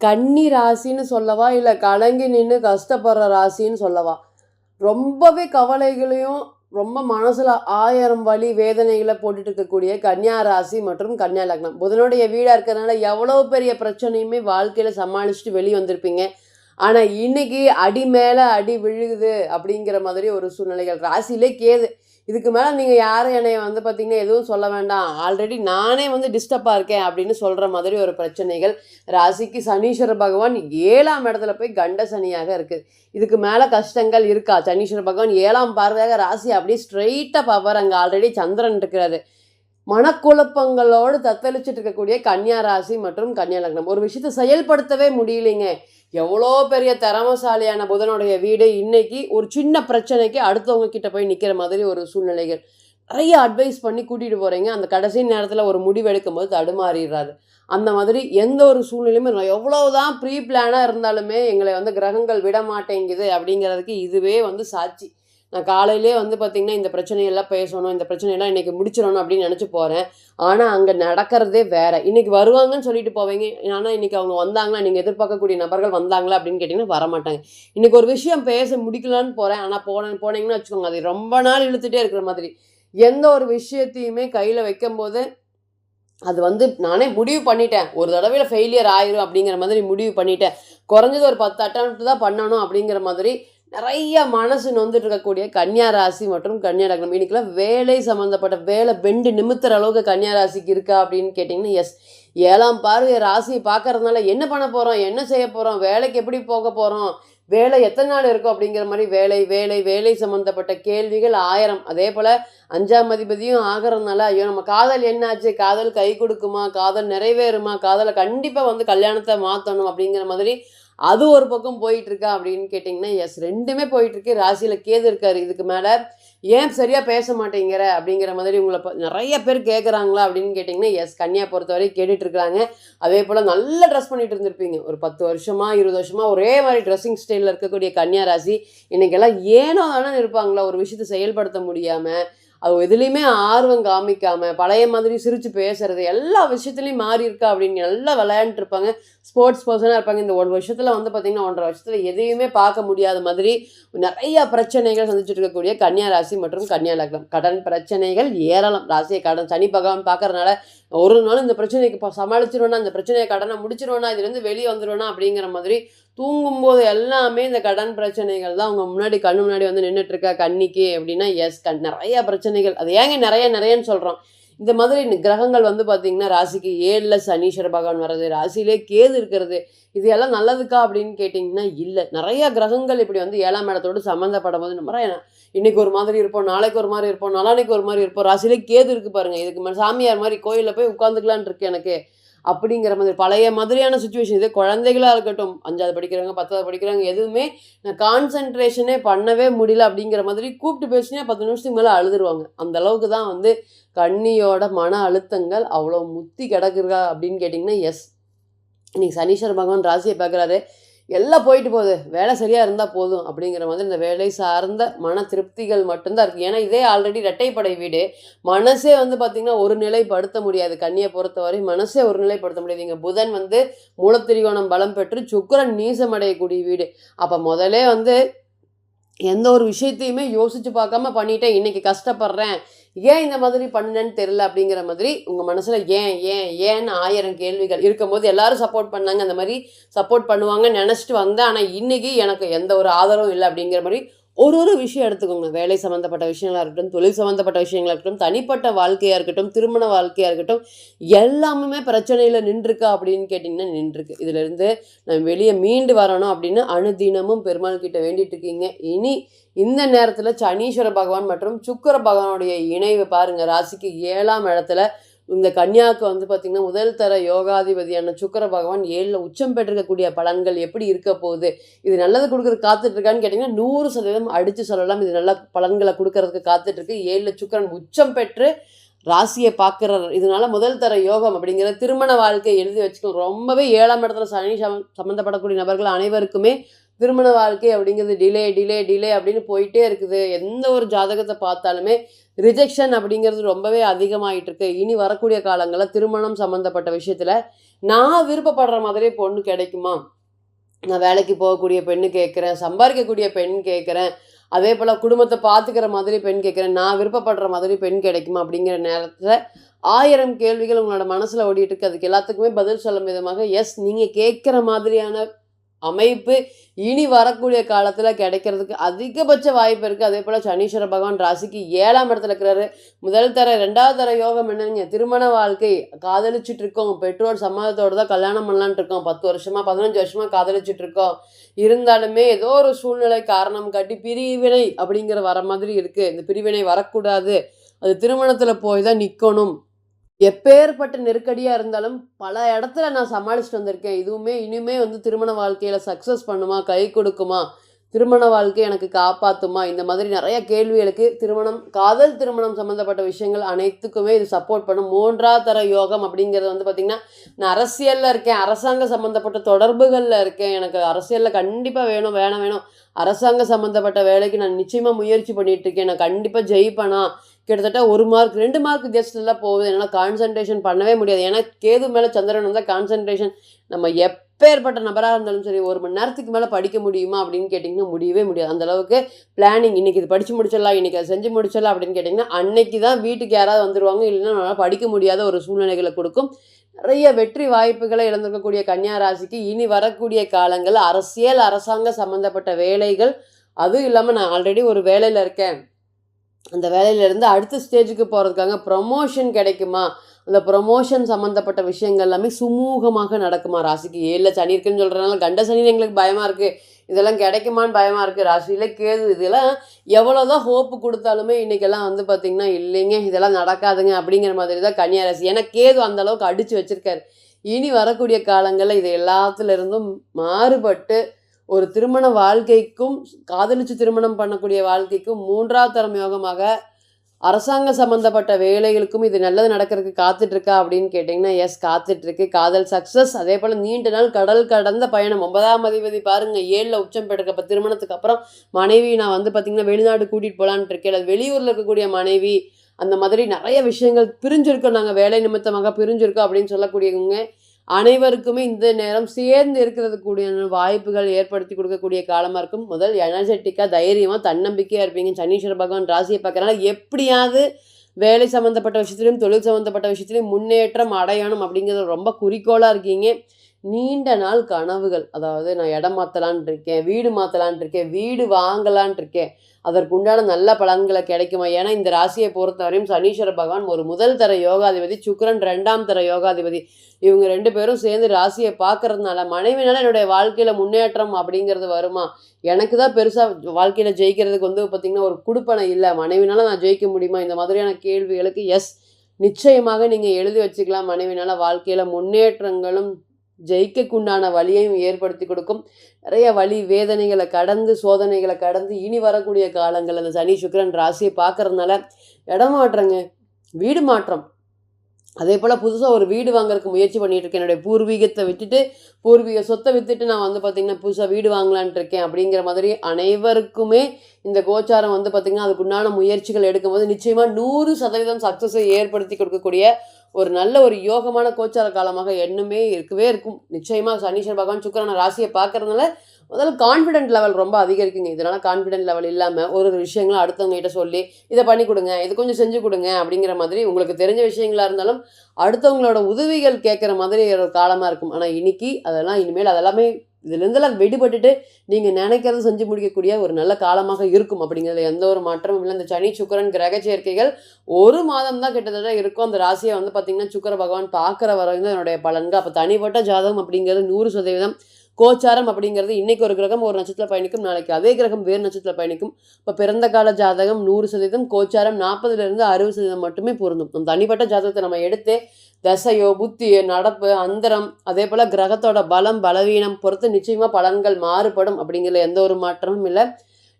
கன்னி ராசின்னு சொல்லவா? இல்லை கலங்கி நின்று கஷ்டப்படுற ராசின்னு சொல்லவா? ரொம்பவே கவலைகளையும் ரொம்ப மனசில் ஆயிரம் வலி வேதனைகளை போட்டுட்டு இருக்கக்கூடிய கன்னியா ராசி மற்றும் கன்னியா லக்னம். புதனுடைய வீடாக இருக்கிறதுனால எவ்வளோ பெரிய பிரச்சனையுமே வாழ்க்கையில் சமாளிச்சுட்டு வெளியே வந்திருப்பீங்க. ஆனால் இன்னைக்கு அடி மேலே அடி விழுகுது அப்படிங்கிற மாதிரி ஒரு சூழ்நிலைகள். ராசியிலே கேது இதுக்கு மேலே நீங்கள் யாரும் என்னை வந்து பார்த்தீங்கன்னா எதுவும் சொல்ல வேண்டாம். ஆல்ரெடி நானே வந்து டிஸ்டர்பாக இருக்கேன் அப்படின்னு சொல்கிற மாதிரி ஒரு பிரச்சனைகள். ராசிக்கு சனீஸ்வர பகவான் ஏழாம் இடத்துல போய் கண்ட சனியாக இருக்குது இதுக்கு மேலே கஷ்டங்கள் இருக்கா? சனீஸ்வர பகவான் ஏழாம் பார்வையாக ராசி அப்படியே ஸ்ட்ரைட்டாக பார்ப்பார் அங்கே ஆல்ரெடி சந்திரன் இருக்கிறாரு. மனக்குழப்பங்களோடு தத்தளிச்சுட்டு இருக்கக்கூடிய கன்னியா ராசி மற்றும் கன்னியா லக்னம். ஒரு விஷயத்தை செயல்படுத்தவே முடியலைங்க. எவ்வளோ பெரிய திறமசாலியான புதனுடைய வீடு இன்னைக்கு ஒரு சின்ன பிரச்சனைக்கு அடுத்தவங்க கிட்ட போய் நிற்கிற மாதிரி ஒரு சூழ்நிலைகள். நிறைய அட்வைஸ் பண்ணி கூட்டிகிட்டு போகிறீங்க அந்த கடைசி நேரத்தில் ஒரு முடிவு எடுக்கும்போது தடுமாறிடுறாரு. அந்த மாதிரி எந்த ஒரு சூழ்நிலையுமே எவ்வளோ தான் ப்ரீ பிளானாக இருந்தாலுமே எங்களை வந்து கிரகங்கள் விட மாட்டேங்குது அப்படிங்கிறதுக்கு இதுவே வந்து சாட்சி. நான் காலையிலே வந்து பார்த்திங்கன்னா இந்த பிரச்சனையெல்லாம் பேசணும் இந்த பிரச்சனையெல்லாம் இன்றைக்கி முடிச்சிடணும் அப்படின்னு நினச்சி போகிறேன் ஆனால் அங்கே நடக்கிறதே வேற. இன்றைக்கி வருவாங்கன்னு சொல்லிட்டு போவீங்க. ஆனால் இன்றைக்கி அவங்க வந்தாங்களா? நீங்கள் எதிர்பார்க்கக்கூடிய நபர்கள் வந்தாங்களா? அப்படின்னு கேட்டிங்கன்னா வரமாட்டாங்க. இன்றைக்கி ஒரு விஷயம் பேச முடிக்கலான்னு போகிறேன் ஆனால் போனேன் போனீங்கன்னு வச்சுக்கோங்க அது ரொம்ப நாள் இழுத்துகிட்டே இருக்கிற மாதிரி. எந்த ஒரு விஷயத்தையுமே கையில் வைக்கும்போது அது வந்து நானே முடிவு பண்ணிட்டேன். ஒரு தடவையில் ஃபெயிலியர் ஆயிரும் அப்படிங்கிற மாதிரி முடிவு பண்ணிட்டேன். குறைஞ்சது ஒரு பத்து அட்டம் தான் பண்ணணும் அப்படிங்கிற மாதிரி நிறைய மனசு நொந்துட்டு இருக்கக்கூடிய கன்னியா ராசி மற்றும் கன்னியா லக்னம். இன்னைக்கெல்லாம் வேலை சம்மந்தப்பட்ட வேலை பெண்டு நிமித்துற அளவுக்கு கன்னியா ராசிக்கு இருக்கா அப்படின்னு கேட்டிங்கன்னா எஸ் ஏழாம் பார்வை ராசியை பார்க்கறதுனால என்ன பண்ண போகிறோம் என்ன செய்ய போகிறோம் வேலைக்கு எப்படி போக போகிறோம் வேலை எத்தனை நாள் இருக்கும் அப்படிங்கிற மாதிரி வேலை வேலை வேலை சம்மந்தப்பட்ட கேள்விகள் ஆயிரம். அதே போல் அஞ்சாம் அதிபதியும் ஆகிறதுனால ஐயோ நம்ம காதல் என்னாச்சு காதல் கை கொடுக்குமா காதல் நிறைவேறுமா காதலை கண்டிப்பாக வந்து கல்யாணத்தை மாற்றணும் அப்படிங்கிற மாதிரி அது ஒரு பக்கம் போயிட்டு இருக்கா அப்படின்னு கேட்டிங்கன்னா எஸ் ரெண்டுமே போயிட்டு இருக்கு ராசியில் கேது இருக்காரு. இதுக்கு மேலே ஏன் சரியாக பேச மாட்டேங்கிற அப்படிங்கிற மாதிரி உங்களை ப- நிறைய பேர் கேட்குறாங்களா அப்படின்னு கேட்டிங்கன்னா எஸ் கன்னியா பொறுத்தவரை கேட்டுட்டு இருக்காங்க அதே போல் நல்ல ட்ரெஸ் பண்ணிட்டு இருந்திருப்பீங்க. ஒரு பத்து வருஷமா இருபது வருஷமா ஒரே மாதிரி ட்ரெஸ்ஸிங் ஸ்டைலில் இருக்கக்கூடிய கன்னியா ராசி இன்னைக்கெல்லாம் ஏனோ தானே இருப்பாங்களா? ஒரு விஷயத்தை செயல்படுத்த முடியாமல் அது எதுலேயுமே ஆர்வம் காமிக்காமல் பழைய மாதிரி சிரித்து பேசுறது எல்லா விஷயத்துலையும் மாறி இருக்கா அப்படின்னு நல்லா விளையாண்டுருப்பாங்க ஸ்போர்ட்ஸ் பர்சனாக இருப்பாங்க. இந்த ஒரு வருஷத்தில் வந்து பார்த்திங்கன்னா ஒன்றரை வருஷத்தில் எதையுமே பார்க்க முடியாத மாதிரி நிறைய பிரச்சனைகள் சந்திச்சுட்டு இருக்கக்கூடிய கன்னியா ராசி மற்றும் கன்னியா லக்னம். கடன் பிரச்சனைகள் ஏராளம். ராசியை கடன் சனி பகவான் பார்க்குறதுனால ஒரு நாள் இந்த பிரச்சனைக்கு இப்போ சமாளிச்சிருவேனா இந்த பிரச்சனையை கடனை முடிச்சிருவேனா இதுலேருந்து வெளியே வந்துடுவேனா அப்படிங்கிற மாதிரி தூங்கும்போது எல்லாமே இந்த கடன் பிரச்சனைகள் தான் அவங்க முன்னாடி கண்ணு முன்னாடி வந்து நின்றுட்டுருக்கா கண்ணிக்கு கன்னிக்கு அப்படின்னா எஸ் கண் நிறைய பிரச்சனைகள். அது ஏங்க நிறைய நிறையன்னு சொல்கிறோம் இந்த மாதிரி கிரகங்கள் வந்து பார்த்திங்கன்னா ராசிக்கு ஏழில் சனீஸ்வர பகவான் வர்றது ராசியிலே கேது இருக்கிறது இது எல்லாம் நல்லதுக்கா அப்படின்னு கேட்டிங்கன்னா இல்லை. நிறைய கிரகங்கள் இப்படி வந்து ஏழாம் இடத்தோடு சம்மந்தப்படும் போது நம்ம நிறைய- இன்னைக்கு ஒரு மாதிரி இருப்போம் நாளைக்கு ஒரு மாதிரி இருப்போம் நாளானைக்கு ஒரு மாதிரி இருப்போம் ராசியிலே கேது இருக்கு பாருங்க. இதுக்கு மேலே சாமியார் மாதிரி கோயிலில் போய் உட்காந்துக்கலான் இருக்கு எனக்கு. அப்படிங்கிற மாதிரி பழைய மாதிரியான சுச்சுவேஷன் இது குழந்தைகளாக இருக்கட்டும் அஞ்சாவது படிக்கிறவங்க பத்தாவது படிக்கிறவங்க எதுவுமே நான் கான்சென்ட்ரேஷனே பண்ணவே முடியல அப்படிங்கிற மாதிரி கூப்பிட்டு பேசினா பத்து நிமிஷத்துக்கு மேலே அழுதுருவாங்க. அந்த அளவுக்கு தான் வந்து கண்ணியோட மன அழுத்தங்கள் அவ்வளோ முத்தி கிடக்குறா அப்படின்னு கேட்டிங்கன்னா எஸ் இன்றைக்கி சனீஸ்வர பகவான் ராசியை பார்க்குறாரு. எல்லாம் போயிட்டு போகுது. வேலை சரியாக இருந்தால் போதும் அப்படிங்கிற மாதிரி இந்த வேலை சார்ந்த மன திருப்திகள் மட்டும்தான் இருக்குது ஏன்னா இதே ஆல்ரெடி இரட்டைப்படை வீடு. மனசே வந்து பார்த்திங்கன்னா ஒரு நிலைப்படுத்த முடியாது. கண்ணியை பொறுத்தவரை மனசே ஒரு நிலைப்படுத்த முடியாது. இங்கே புதன் வந்து மூலத்திரிகோணம் பலம் பெற்று சுக்கிரன் நீசமடையக்கூடிய வீடு. அப்போ முதலே வந்து எந்த ஒரு விஷயத்தையுமே யோசிச்சு பார்க்காம பண்ணிட்டேன் இன்னைக்கு கஷ்டப்படுறேன். ஏன் இந்த மாதிரி பண்ணேன்னு தெரில அப்படிங்கிற மாதிரி உங்கள் மனசில் ஏன் ஏன் ஏன்னு ஆயிரம் கேள்விகள் இருக்கும்போது எல்லாரும் சப்போர்ட் பண்ணாங்க. அந்த மாதிரி சப்போர்ட் பண்ணுவாங்கன்னு நினச்சிட்டு வந்தேன். ஆனால் இன்றைக்கி எனக்கு எந்த ஒரு ஆதரவும் இல்லை அப்படிங்கிற மாதிரி ஒரு ஒரு விஷயம் எடுத்துக்கோங்க. வேலை சம்மந்தப்பட்ட விஷயங்களாக இருக்கட்டும் தொழில் சம்மந்தப்பட்ட விஷயங்களா இருக்கட்டும் தனிப்பட்ட வாழ்க்கையாக இருக்கட்டும் திருமண வாழ்க்கையாக இருக்கட்டும் எல்லாமே பிரச்சனையில் நின்றுருக்கா அப்படின்னு கேட்டிங்கன்னா நின்றுருக்கு. இதிலிருந்து நான் வெளியே மீண்டு வரணும் அப்படின்னு அனுதினமும் பெருமாள் கிட்ட வேண்டிட்டு இருக்கீங்க. இனி இந்த நேரத்தில் சனீஸ்வர பகவான் மற்றும் சுக்கர பகவானுடைய இணைவு பாருங்கள் ராசிக்கு ஏழாம் இடத்துல இந்த கன்யாவுக்கு வந்து பார்த்திங்கன்னா முதல் தர யோகாதிபதியான சுக்கிர பகவான் ஏழில் உச்சம் பெற்றிருக்கக்கூடிய பலன்கள் எப்படி இருக்க போகுது? இது நல்லது கொடுக்குறது காத்துட்ருக்கான்னு கேட்டிங்கன்னா நூறு சதவீதம் அடித்து சொல்லலாம். இது நல்ல பலன்களை கொடுக்கறதுக்கு காத்துட்ருக்கு. ஏழில் சுக்கரன் உச்சம் பெற்று ராசியை பார்க்குற இதனால முதல் தர யோகம் அப்படிங்கிற திருமண வாழ்க்கையை எழுதி வச்சுக்கணும். ரொம்பவே ஏழாம் இடத்துல சனி சம- சம்மந்தப்படக்கூடிய நபர்கள் அனைவருக்குமே திருமண வாழ்க்கை அப்படிங்கிறது டிலே டிலே டிலே அப்படின்னு போயிட்டே இருக்குது. எந்த ஒரு ஜாதகத்தை பார்த்தாலுமே ரிஜெக்ஷன் அப்படிங்கிறது ரொம்பவே அதிகமாகிட்டு இருக்கு இனி வரக்கூடிய காலங்களில் திருமணம் சம்மந்தப்பட்ட விஷயத்தில் நான் விருப்பப்படுற மாதிரி பொண்ணு கிடைக்குமா? நான் வேலைக்கு போகக்கூடிய பெண்ணு கேட்குறேன் சம்பாதிக்கக்கூடிய பெண் கேட்குறேன் அதே போல் குடும்பத்தை பார்த்துக்கிற மாதிரி பெண் கேட்குறேன் நான் விருப்பப்படுற மாதிரி பெண் கிடைக்குமா அப்படிங்கிற நேரத்தில் ஆயிரம் கேள்விகள் உங்களோட மனசில் ஓடிட்டு இருக்கு அதுக்கு எல்லாத்துக்குமே பதில் சொல்லும் விதமாக எஸ் நீங்கள் கேட்குற மாதிரியான அமைப்பு இனி வரக்கூடிய காலத்தில் கிடைக்கிறதுக்கு அதிகபட்ச வாய்ப்பு இருக்குது அதே போல் சனீஸ்வர பகவான் ராசிக்கு ஏழாம் இடத்துல இருக்கிறாரு. முதல் தர ரெண்டாவது தர யோகம் என்னங்க? திருமண வாழ்க்கை காதலிச்சுட்டு இருக்கோம். பெற்றோர் சம்மதத்தோடு தான் கல்யாணம் பண்ணலான்ட்டு இருக்கோம். பத்து வருஷமா பதினஞ்சு வருஷமாக காதலிச்சுட்டு இருக்கோம். இருந்தாலுமே ஏதோ ஒரு சூழ்நிலை காரணம் காட்டி பிரிவினை அப்படிங்கிற வர மாதிரி இருக்குது இந்த பிரிவினை வரக்கூடாது. அது திருமணத்தில் போய் தான் நிற்கணும் எப்பேற்பட்ட நெருக்கடியாக இருந்தாலும் பல இடத்துல நான் சமாளிச்சுட்டு வந்திருக்கேன். இதுவுமே இனிமே வந்து திருமண வாழ்க்கையில் சக்ஸஸ் பண்ணுமா கை கொடுக்குமா திருமண வாழ்க்கை எனக்கு காப்பாற்றுமா இந்த மாதிரி நிறைய கேள்விகளுக்கு திருமணம் காதல் திருமணம் சம்மந்தப்பட்ட விஷயங்கள் அனைத்துக்குமே இது சப்போர்ட் பண்ணும். மூன்றா தர யோகம் அப்படிங்கிறது வந்து பார்த்திங்கன்னா நான் அரசியலில் இருக்கேன். அரசாங்க சம்மந்தப்பட்ட தொடர்புகளில் இருக்கேன். எனக்கு அரசியலில் கண்டிப்பாக வேணும் வேணும் வேணும். அரசாங்க சம்மந்தப்பட்ட வேலைக்கு நான் நிச்சயமாக முயற்சி பண்ணிகிட்டு இருக்கேன். நான் கண்டிப்பாக ஜெயிப்பேனா கிட்டத்தட்ட ஒரு மார்க் ரெண்டு மார்க் ஜஸ்ட்லாம் போகுது. என்னால் கான்சன்ட்ரேஷன் பண்ணவே முடியாது. ஏன்னா கேது மேலே சந்திரன் வந்தால் கான்சன்ட்ரேஷன் நம்ம எப்பேற்பட்ட நபராக இருந்தாலும் சரி ஒரு மணி நேரத்துக்கு மேலே படிக்க முடியுமா அப்படின்னு கேட்டிங்கன்னா முடியவே முடியாது. அந்தளவுக்கு பிளானிங் இன்றைக்கி இது படித்து முடிச்சிடலாம் இன்றைக்கி அதை செஞ்சு முடிச்சிடலாம் அப்படின்னு கேட்டிங்கன்னா அன்னைக்கு தான் வீட்டுக்கு யாராவது வந்துடுவாங்க இல்லைன்னா நம்மளால் படிக்க முடியாத ஒரு சூழ்நிலைகளை கொடுக்கும். நிறைய வெற்றி வாய்ப்புகளை இழந்திருக்கக்கூடிய கன்னியா ராசிக்கு இனி வரக்கூடிய காலங்கள் அரசியல் அரசாங்க சம்மந்தப்பட்ட வேலைகள். அதுவும் இல்லாமல் நான் ஆல்ரெடி ஒரு வேலையில் இருக்கேன். அந்த வேலையிலேருந்து அடுத்த ஸ்டேஜுக்கு போகிறதுக்காக ப்ரமோஷன் கிடைக்குமா? அந்த ப்ரொமோஷன் சம்மந்தப்பட்ட விஷயங்கள் எல்லாமே சுமூகமாக நடக்குமா ராசிக்கு? ஏழில் சனி இருக்குன்னு சொல்கிறனால கண்ட சனி எங்களுக்கு பயமாக இருக்குது இதெல்லாம் கிடைக்குமான்னு பயமாக இருக்குது ராசியில் கேது இதெல்லாம் எவ்வளோ தான் ஹோப்பு கொடுத்தாலுமே இன்றைக்கெல்லாம் வந்து பார்த்திங்கன்னா இல்லைங்க இதெல்லாம் நடக்காதுங்க அப்படிங்கிற மாதிரி தான் கன்னியா ராசி ஏன்னா கேது அந்த அளவுக்கு அடித்து வச்சுருக்காரு. இனி வரக்கூடிய காலங்களில் இது எல்லாத்துலேருந்தும் மாறுபட்டு ஒரு திருமண வாழ்க்கைக்கும் காதலிச்சு திருமணம் பண்ணக்கூடிய வாழ்க்கைக்கும் மூன்றாவது தரம் யோகமாக அரசாங்க சம்மந்தப்பட்ட வேலைகளுக்கும் இது நல்லது நடக்கிறதுக்கு காத்துட்ருக்கா அப்படின்னு கேட்டிங்கன்னா எஸ் காத்துட்ருக்கு. காதல் சக்ஸஸ் அதே போல் நீண்ட நாள் கடல் கடந்த பயணம். ஒன்பதாம் அதிபதி பாருங்கள் ஏழில் உச்சம் பெற்றிருக்கப்ப திருமணத்துக்கு அப்புறம் மனைவி நான் வந்து பார்த்திங்கன்னா வெளிநாடு கூட்டிகிட்டு போகலான்ட்டு இருக்கேன். அது வெளியூரில் இருக்கக்கூடிய மனைவி அந்த மாதிரி நிறைய விஷயங்கள் பிரிஞ்சிருக்கோம். நாங்கள் வேலை நிமித்தமாக பிரிஞ்சிருக்கோம் அப்படின்னு சொல்லக்கூடியவங்க அனைவருக்குமே இந்த நேரம் சேர்ந்து இருக்கிறது கூடிய வாய்ப்புகள் ஏற்படுத்தி கொடுக்கக்கூடிய காலமாக இருக்கும். முதல் எனர்ஜெட்டிக்காக தைரியமாக தன்னம்பிக்கையாக இருப்பீங்க. சனீஸ்வர பகவான் ராசியை பார்க்கறனால எப்படியாவது வேலை சம்மந்தப்பட்ட விஷயத்துலையும் தொழில் சம்மந்தப்பட்ட விஷயத்துலையும் முன்னேற்றம் அடையணும் அப்படிங்கிறது ரொம்ப குறிக்கோளாக இருக்கீங்க. நீண்ட நாள் கனவுகள். அதாவது நான் இடம் மாற்றலான் இருக்கேன் வீடு மாற்றலான் இருக்கேன் வீடு வாங்கலான் இருக்கேன். அதற்கு உண்டான நல்ல பலன்களை கிடைக்குமா? ஏன்னா இந்த ராசியை பொறுத்தவரையும் சனீஸ்வர பகவான் ஒரு முதல் தர யோகாதிபதி சுக்கரன் ரெண்டாம் தர யோகாதிபதி. இவங்க ரெண்டு பேரும் சேர்ந்து ராசியை பார்க்கறதுனால மனைவினால என்னுடைய வாழ்க்கையில் முன்னேற்றம் அப்படிங்கிறது வருமா? எனக்கு தான் பெருசாக வாழ்க்கையில் ஜெயிக்கிறதுக்கு வந்து பார்த்திங்கன்னா ஒரு குடுப்பனை இல்லை. மனைவினால நான் ஜெயிக்க முடியுமா? இந்த மாதிரியான கேள்விகளுக்கு எஸ் நிச்சயமாக நீங்கள் எழுதி வச்சுக்கலாம். மனைவினால வாழ்க்கையில் முன்னேற்றங்களும் ஜெயிக்கக்குண்டான வழியையும் ஏற்படுத்தி கொடுக்கும். நிறைய வழி வேதனைகளை கடந்து சோதனைகளை கடந்து இனி வரக்கூடிய காலங்கள். அந்த சனி சுக்கரன் ராசியை பார்க்கறதுனால இடம் மாற்றங்க வீடு மாற்றம். அதே போல் புதுசாக ஒரு வீடு வாங்குறதுக்கு முயற்சி பண்ணிகிட்டு இருக்கேன். என்னுடைய பூர்வீகத்தை விட்டுட்டு பூர்வீக சொத்தை விற்றுட்டு நான் வந்து பார்த்திங்கன்னா புதுசாக வீடு வாங்கலான்ட்டு இருக்கேன். அப்படிங்கிற மாதிரி அனைவருக்குமே இந்த கோச்சாரம் வந்து பார்த்திங்கன்னா அதுக்குண்டான முயற்சிகள் எடுக்கும்போது நிச்சயமாக நூறு சதவீதம் சக்ஸஸை ஏற்படுத்தி கொடுக்கக்கூடிய ஒரு நல்ல ஒரு யோகமான கோச்சார காலமாக எண்ணுமே இருக்கவே இருக்கும். நிச்சயமாக சனீஸ்வர பகவான் சுக்கரான ராசியை பார்க்கறதுனால முதல்ல கான்ஃபிடென்ட் லெவல் ரொம்ப அதிகரிக்குங்க. இதனால் கான்ஃபிடென்ட் லெவல் இல்லாமல் ஒரு ஒரு விஷயங்களை அடுத்தவங்ககிட்ட சொல்லி இதை பண்ணி கொடுங்க இது கொஞ்சம் செஞ்சு கொடுங்க அப்படிங்கிற மாதிரி உங்களுக்கு தெரிஞ்ச விஷயங்களாக இருந்தாலும் அடுத்தவங்களோட உதவிகள் கேட்குற மாதிரி ஒரு காலமாக இருக்கும். ஆனால் இன்னைக்கு அதெல்லாம் இனிமேல் அதெல்லாமே இதுலேருந்தெல்லாம் விடுபட்டுட்டு நீங்கள் நினைக்கிறத செஞ்சு முடிக்கக்கூடிய ஒரு நல்ல காலமாக இருக்கும். அப்படிங்கிறதுல எந்த ஒரு மாற்றமும் இல்லை. இந்த சனி சுக்கரன் கிரக சேர்க்கைகள் ஒரு மாதம் தான் கிட்டத்தட்ட இருக்கும். அந்த ராசியை வந்து பார்த்திங்கன்னா சுக்கர பகவான் பார்க்குற வரைக்கும் தான் என்னுடைய பலன்கள். அப்போ தனிப்பட்ட ஜாதகம் அப்படிங்கிறது நூறு சதவீதம். கோச்சாரம் அப்படிங்கிறது இன்னைக்கு ஒரு கிரகம் ஒரு நட்சத்திரத்தில் பயணிக்கும் நாளைக்கு அதே கிரகம் வேறு நட்சத்திரத்தில் பயணிக்கும். இப்போ பிறந்த கால ஜாதகம் நூறு சதவீதம் கோச்சாரம் நாற்பதுலேருந்து அறுபது சதவீதம் மட்டுமே பொருந்தும். நம்ம தனிப்பட்ட ஜாதகத்தை நம்ம எடுத்து தசையோ புத்தியோ நடப்பு அந்தரம் அதே போல் கிரகத்தோட பலம் பலவீனம் பொறுத்து நிச்சயமாக பலன்கள் மாறுபடும் அப்படிங்கிற எந்த ஒரு மாற்றமும் இல்லை.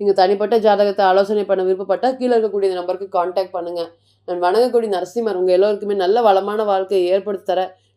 நீங்கள் தனிப்பட்ட ஜாதகத்தை ஆலோசனை பண்ண விருப்பப்பட்டால் கீழே இருக்கக்கூடிய இந்த நம்பருக்கு காண்டாக்ட் பண்ணுங்கள் நான் வணங்கக்கூடிய நரசிம்மர் உங்கள் எல்லோருக்குமே நல்ல வளமான வாழ்க்கையை ஏற்படுத்தி தர